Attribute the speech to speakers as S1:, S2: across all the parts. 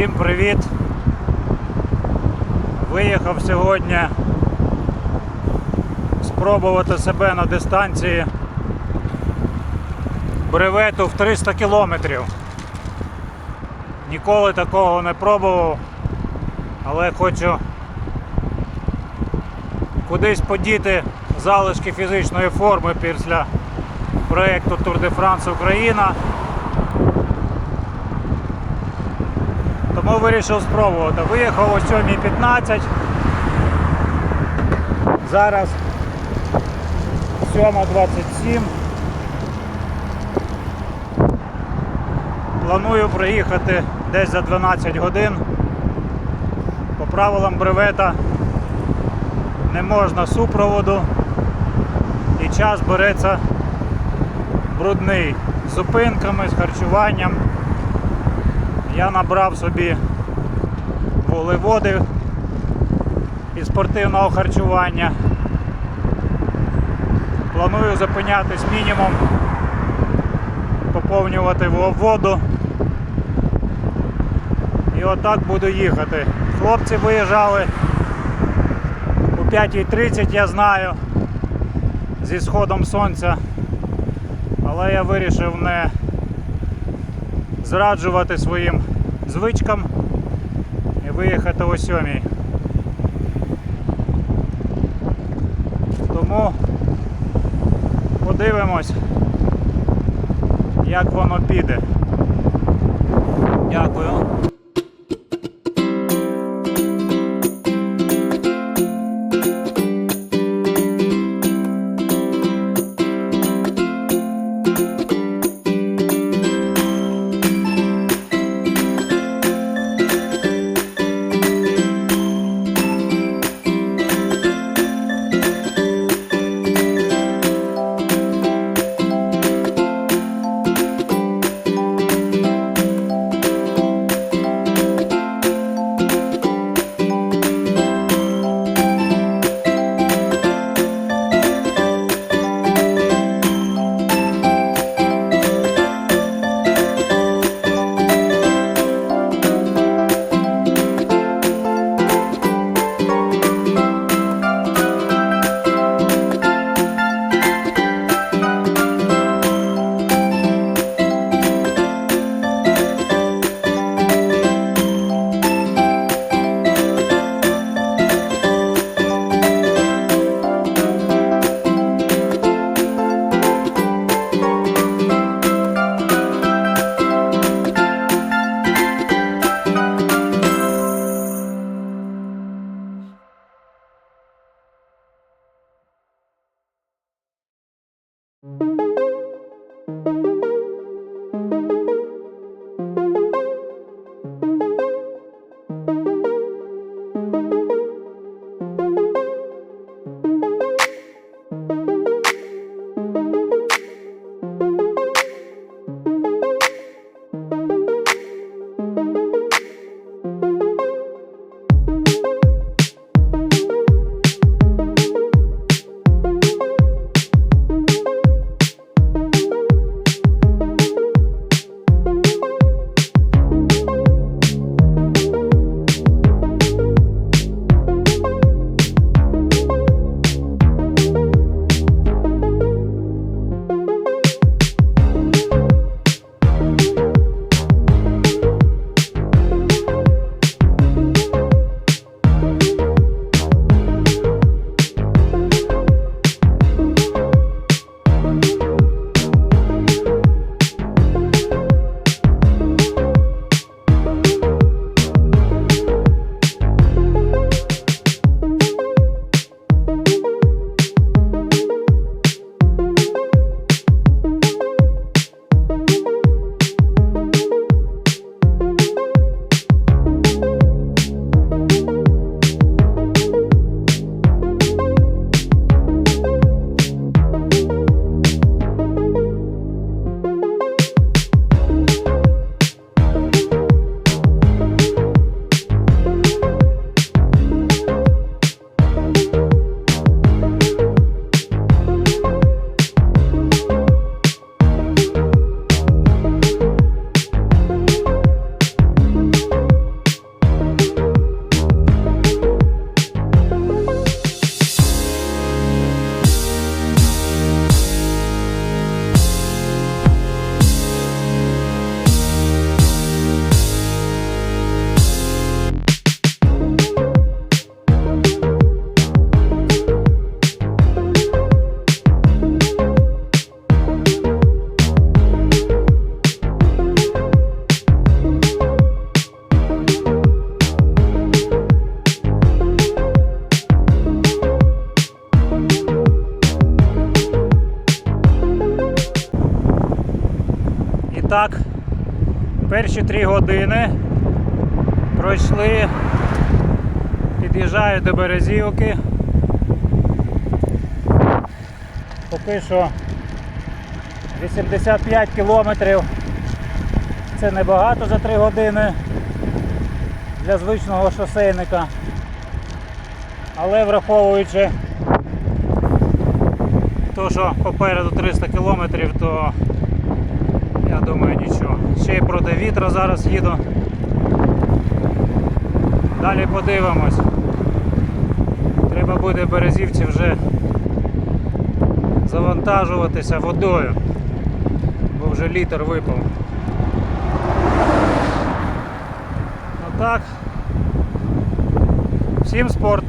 S1: Всім привіт! Виїхав сьогодні спробувати себе на дистанції бревету в 300 кілометрів. Ніколи такого не пробував, але хочу кудись подіти залишки фізичної форми після проєкту Tour de France Україна. Тому вирішив спробувати. Виїхав о 7.15. Зараз 7.27. Планую проїхати десь за 12 годин. По правилам бревета не можна супроводу і час береться брудний з зупинками, з харчуванням. Я набрав собі вуглеводи і спортивного харчування. Планую зупинятись мінімум, поповнювати воду. І отак буду їхати. Хлопці виїжджали о 5.30, я знаю, зі сходом сонця. Але я вирішив не зраджувати своїм звичкам і виїхати о сьомій. Тому подивимось, як воно піде. Дякую. Перші три години пройшли, під'їжджаю до Березівки. Поки що 85 кілометрів. Це небагато за 3 години для звичного шосейника. Але враховуючи то, що попереду 300 кілометрів, то думаю нічого. Ще й проти вітра зараз їду. Далі подивимось. Треба буде березівці вже завантажуватися водою, бо вже літр випав. Ну так. Всім спорт.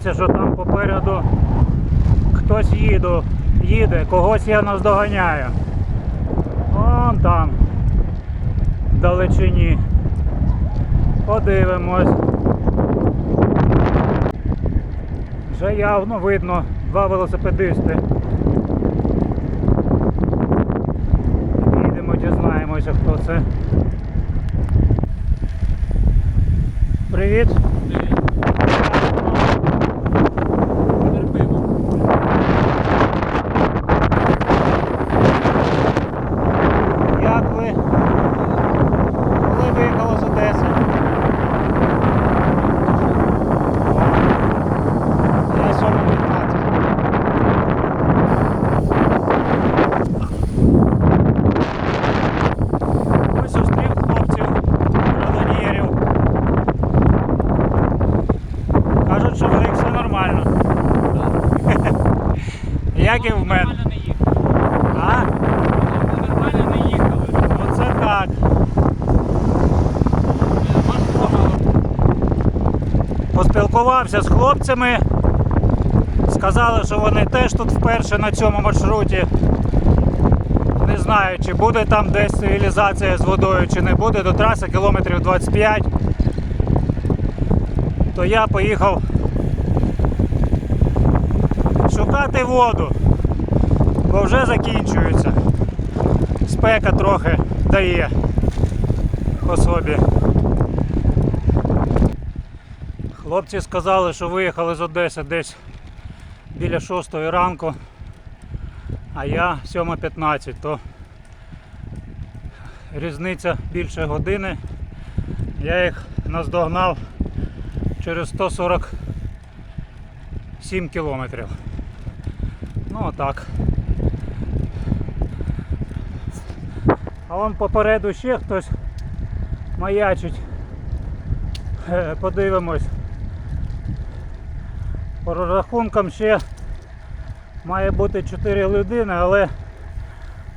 S1: Здається, що там попереду хтось їду, їде, когось я наздоганяю. Вон там, далечині. Подивимось. Вже явно видно два велосипедисти. Їдемо, дізнаємося, хто це. Привіт. Як ви? Коли виїхали з Одеси? Я 7.15. Ось зустрів хлопців, бригадірів. Кажуть, що в них все нормально. Як і в мене.
S2: Нормально не їхали.
S1: А?
S2: Нормально не їхали.
S1: Оце так. Поспілкувався з хлопцями. Сказали, що вони теж тут вперше на цьому маршруті. Не знаю, чи буде там десь цивілізація з водою, чи не буде. До траси кілометрів 25. То я поїхав шукати воду, бо вже закінчується. Спека трохи дає по собі. Хлопці сказали, що виїхали з Одеси десь біля 6 ранку, а я 7.15, то різниця більше години. Я їх наздогнав через 147 кілометрів. Ну отак. А вон попереду ще хтось маячить. Е, Подивимось. По розрахункам ще має бути 4 людини, але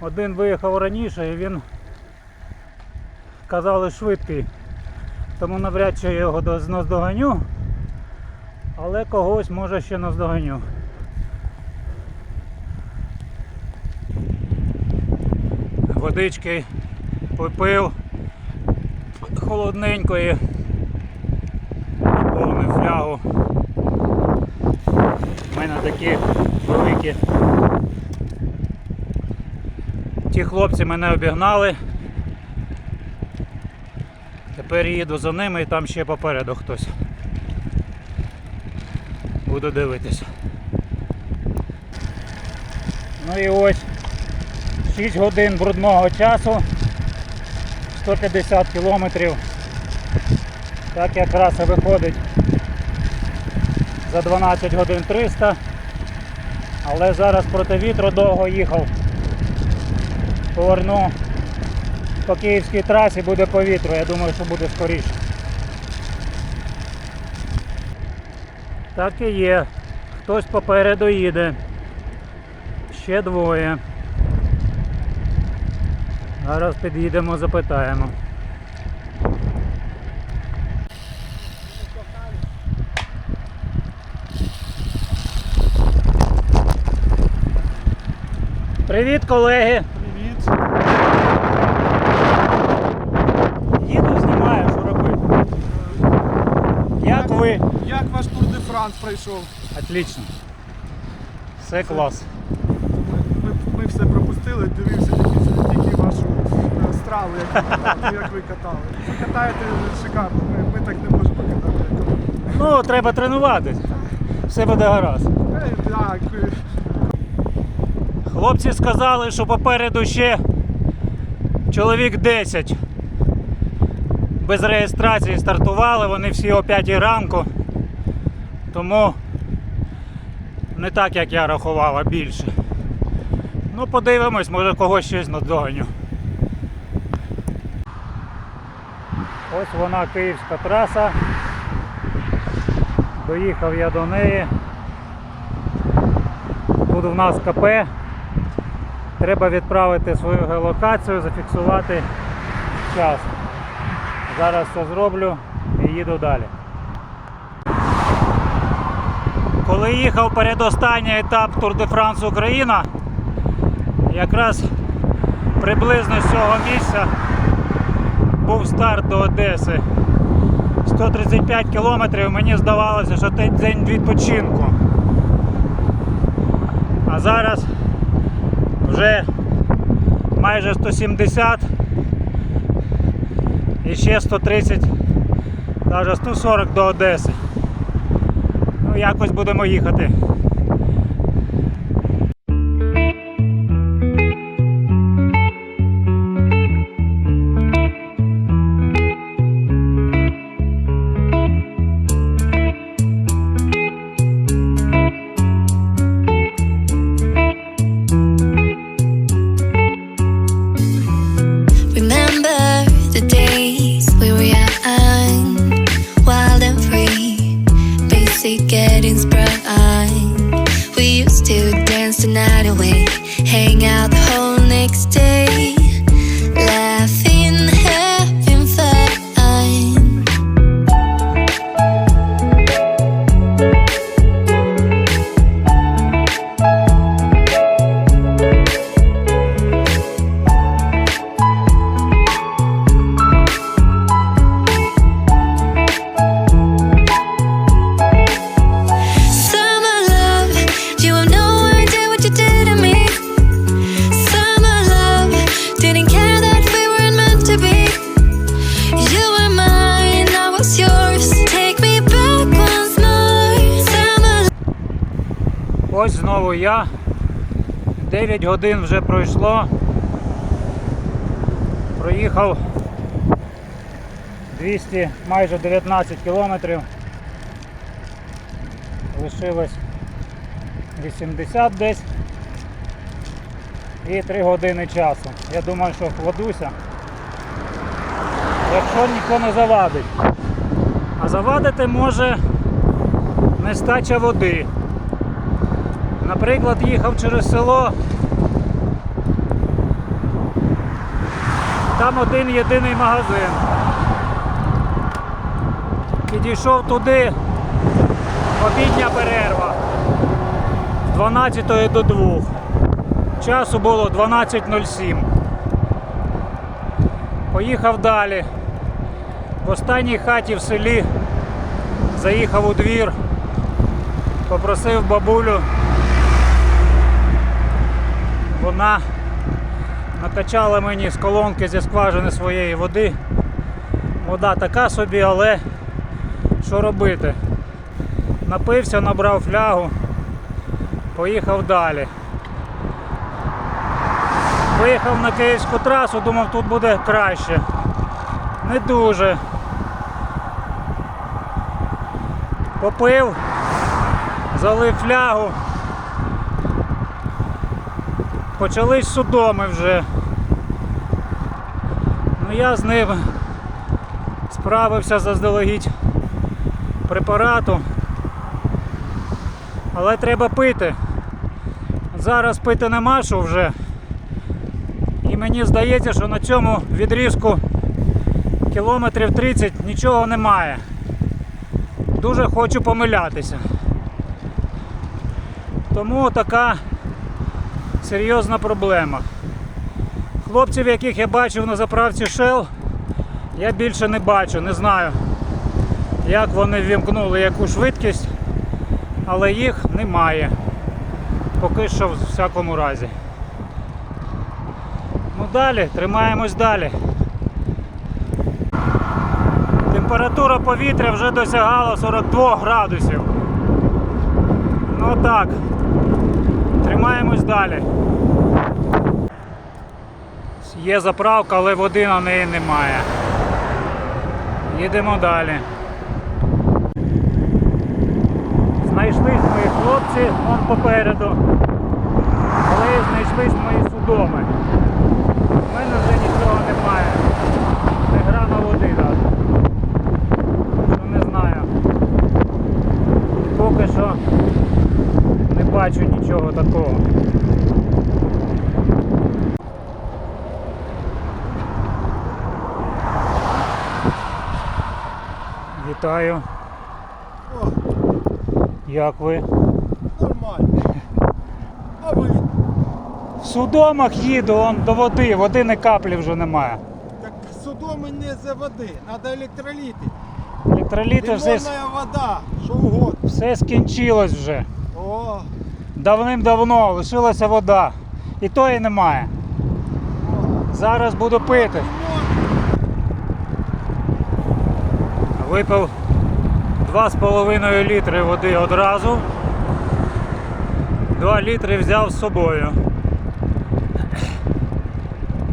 S1: один виїхав раніше і він казали швидкий. Тому навряд чи я його наздоганю, але когось може ще наздоганю. Водички попив холодненької, повну флягу. Мене такі великі. Ті хлопці мене обігнали. Тепер їду за ними і там ще попереду хтось. Буду дивитися. Ну і ось 6 годин брудного часу 150 кілометрів. Так якраз і виходить за 12 годин 300. Але зараз проти вітру довго їхав. Поверну по київській трасі, буде по вітру, я думаю, що буде скоріше. Так і є. Хтось попереду їде. Ще двоє. Зараз під'їдемо, запитаємо. Привіт, колеги!
S3: Привіт.
S1: Їду, знімаю, що робити. Як ви?
S3: Як ваш Тур де Франс пройшов?
S1: Отлично. Все клас.
S3: Ми, ми, ми все пропустили, дивився тільки, тільки вашу е, страву, як, ви катали, як ви катали. Ви катаєте шикарно, ми, ми так не можемо катати.
S1: Ну, треба тренуватись. Все буде гаразд.
S3: Е, Так, е,
S1: Хлопці сказали, що попереду ще чоловік 10. Без реєстрації стартували, вони всі о 5 ранку. Тому не так, як я рахував, а більше. Ну, подивимось, може когось щось надоганю. Ось вона київська траса. Доїхав я до неї. Тут у нас КП. Треба відправити свою геолокацію, зафіксувати час. Зараз це зроблю і їду далі. Коли їхав передостанній етап Тур де Франс Україна, якраз приблизно з цього місця був старт до Одеси. 135 кілометрів, мені здавалося, що це день відпочинку. А зараз вже майже 170 і ще 130, навіть 140 до Одеси. Ну, якось будемо їхати. Я. 9 годин вже пройшло. Проїхав 200, майже 19 кілометрів. Лишилось 80 десь. І 3 години часу. Я думаю, що вкладуся. Якщо ніхто не завадить. А завадити може нестача води. Наприклад, їхав через село. Там один єдиний магазин. Підійшов туди, обідня перерва з 12 до 2. Часу було 12.07. Поїхав далі. В останній хаті в селі заїхав у двір, попросив бабулю вона накачала мені з колонки зі скважини своєї води. Вода така собі, але що робити? Напився, набрав флягу, поїхав далі. Виїхав на київську трасу, думав, тут буде краще. Не дуже. Попив, залив флягу. Почались судоми вже. Ну я з ним справився заздалегідь препарату. Але треба пити. Зараз пити нема що вже. І мені здається, що на цьому відрізку кілометрів 30 нічого немає. Дуже хочу помилятися. Тому така серйозна проблема. Хлопців, яких я бачив на заправці Shell, я більше не бачу, не знаю, як вони ввімкнули яку швидкість, але їх немає. Поки що в всякому разі. Ну далі, тримаємось далі. Температура повітря вже досягала 42 градусів. Ну так. Тримаємось далі. Є заправка, але води на неї немає. Їдемо далі. Знайшлись мої хлопці, вон попереду. Але знайшлись мої судоми. У мене вже нічого немає. Не грана води. Що не знаю. Поки що бачу нічого такого. Вітаю.
S3: О,
S1: Як ви?
S3: нормально. А ви?
S1: В судомах їду он до води, води не каплі вже немає.
S4: Так судоми не за води, треба електроліти.
S1: Електроліти все,
S4: Лимонна вода, що угодно.
S1: все скінчилось вже.
S4: О,
S1: Давним-давно лишилася вода. І тої немає. Зараз буду пити. Випив 2,5 літри води одразу. 2 літри взяв з собою.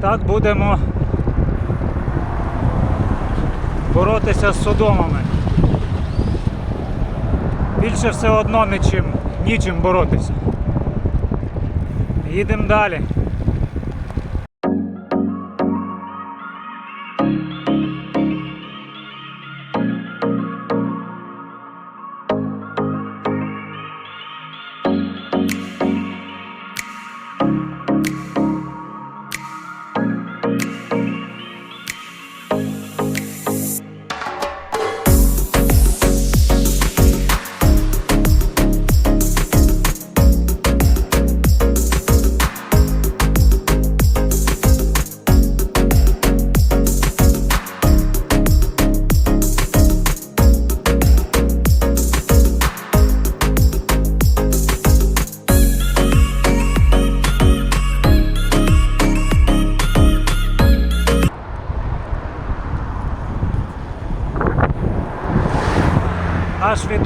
S1: Так будемо боротися з судомами. Більше все одно нічим, нічим боротися. Їдемо далі.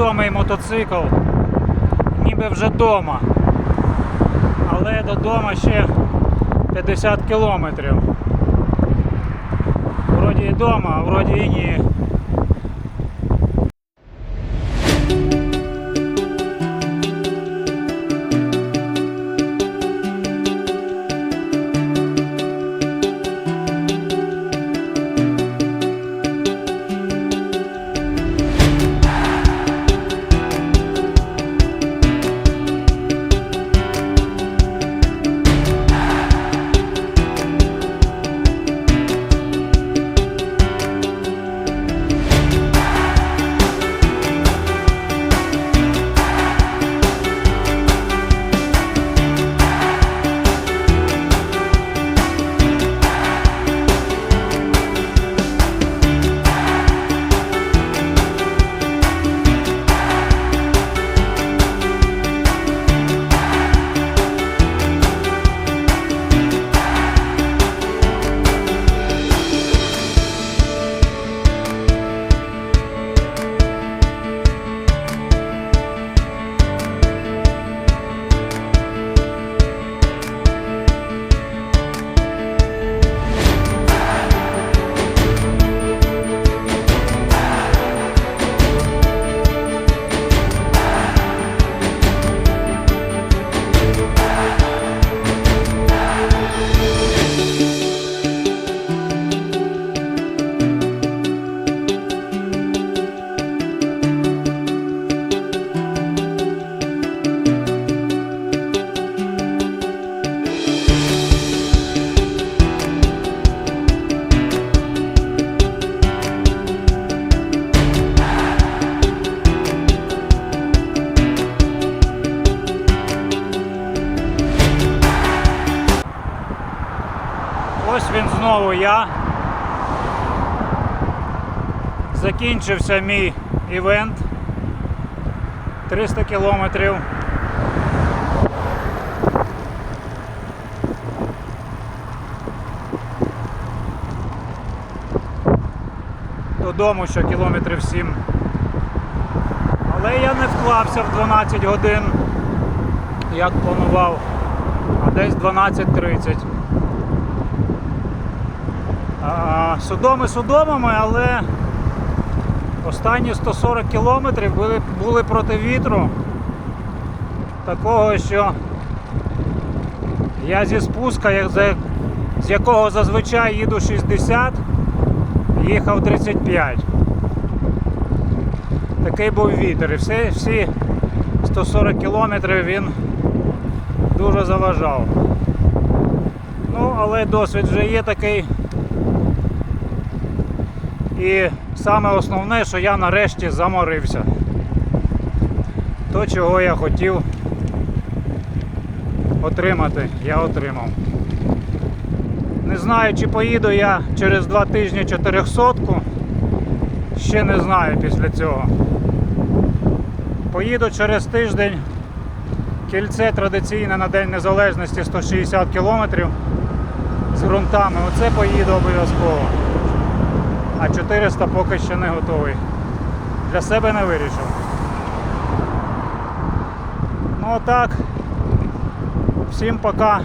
S1: Відомий мотоцикл ніби вже вдома. Але додому ще 50 кілометрів. Вроді і вдома, а вроді і ні. Знову я. Закінчився мій івент. 300 кілометрів. Додому ще кілометрів 7. Але я не вклався в 12 годин, як планував, а десь 12.30. А, Судоми судомами, але останні 140 кілометрів були, були проти вітру. Такого, що я зі спуска, з якого зазвичай їду 60, їхав 35. Такий був вітер. І всі, всі 140 кілометрів він дуже заважав. Ну, але досвід вже є такий. І саме основне, що я нарешті заморився. То, чого я хотів отримати, я отримав. Не знаю, чи поїду я через два тижні 400 Ще не знаю після цього. Поїду через тиждень. Кільце традиційне на День Незалежності 160 кілометрів з ґрунтами. Оце поїду обов'язково. А 400 поки ще не готовий. Для себе не вирішив. Ну так. Всім пока.